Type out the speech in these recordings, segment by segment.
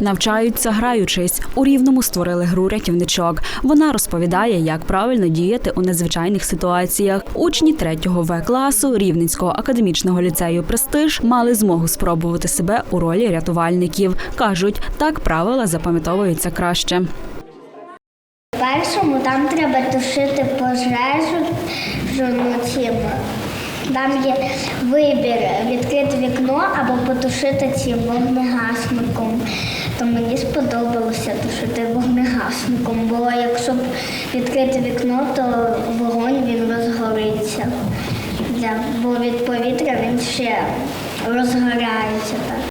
Навчаються, граючись. У рівному створили гру рятівничок. Вона розповідає, як правильно діяти у незвичайних ситуаціях. Учні 3 В класу Рівненського академічного ліцею Престиж мали змогу спробувати себе у ролі рятувальників. кажуть, так правила запам'ятовуються краще. Першому там треба тушити пожежу цим. Там є вибір відкрити вікно або потушити цим вогнегасником. То мені сподобалося тушити вогнегасником, бо якщо б відкрити вікно, то вогонь він розгориться. Бо від повітря він ще розгорається. Так.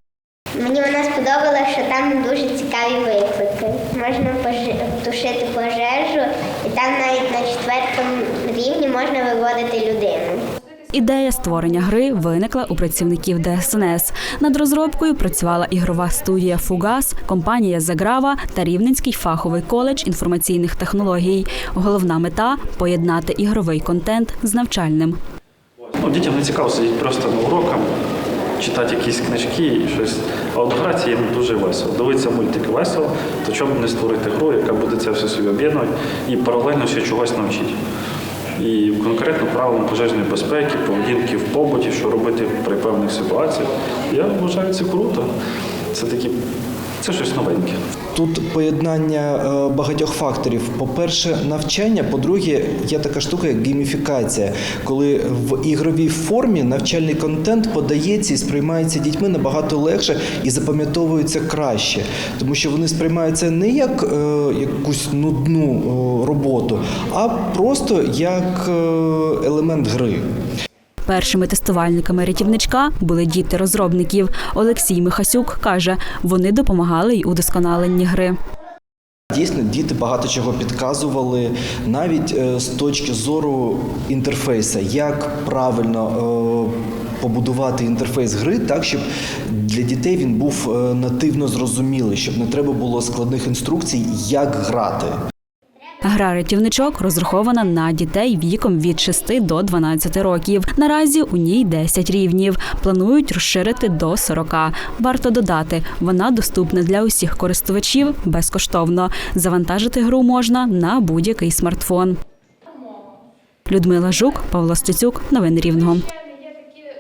Мені вона сподобалася, що там дуже цікаві виклики. Можна тушити пожежу, і там навіть на четвертому рівні можна виводити людину. Ідея створення гри виникла у працівників ДСНС. Над розробкою працювала ігрова студія Фугас, компанія Заграва та Рівненський фаховий коледж інформаційних технологій. Головна мета поєднати ігровий контент з навчальним. Ну, дітям не цікаво сидіти просто на уроках, читати якісь книжки і щось. А от грати їм дуже весело. Дивитися мультики весело, то чому не створити гру, яка буде це все собі об'єднувати і паралельно ще чогось навчити. І конкретно правилам пожежної безпеки, поведінки в побуті, що робити при певних ситуаціях. Я вважаю це круто. Це такі, це щось новеньке. Тут поєднання е, багатьох факторів. По-перше, навчання. По-друге, є така штука, як гейміфікація, коли в ігровій формі навчальний контент подається і сприймається дітьми набагато легше і запам'ятовується краще, тому що вони сприймаються не як е, якусь нудну е, роботу, а просто як е, елемент гри. Першими тестувальниками рятівничка були діти розробників. Олексій Михасюк каже, вони допомагали й удосконаленні гри. Дійсно, діти багато чого підказували, навіть е, з точки зору інтерфейса, як правильно е, побудувати інтерфейс гри так, щоб для дітей він був е, нативно зрозумілий, щоб не треба було складних інструкцій, як грати. Гра рятівничок розрахована на дітей віком від 6 до 12 років. Наразі у ній 10 рівнів. Планують розширити до 40. Варто додати, вона доступна для усіх користувачів безкоштовно. Завантажити гру можна на будь-який смартфон. Людмила Жук, Павло Стецюк, новини Рівного.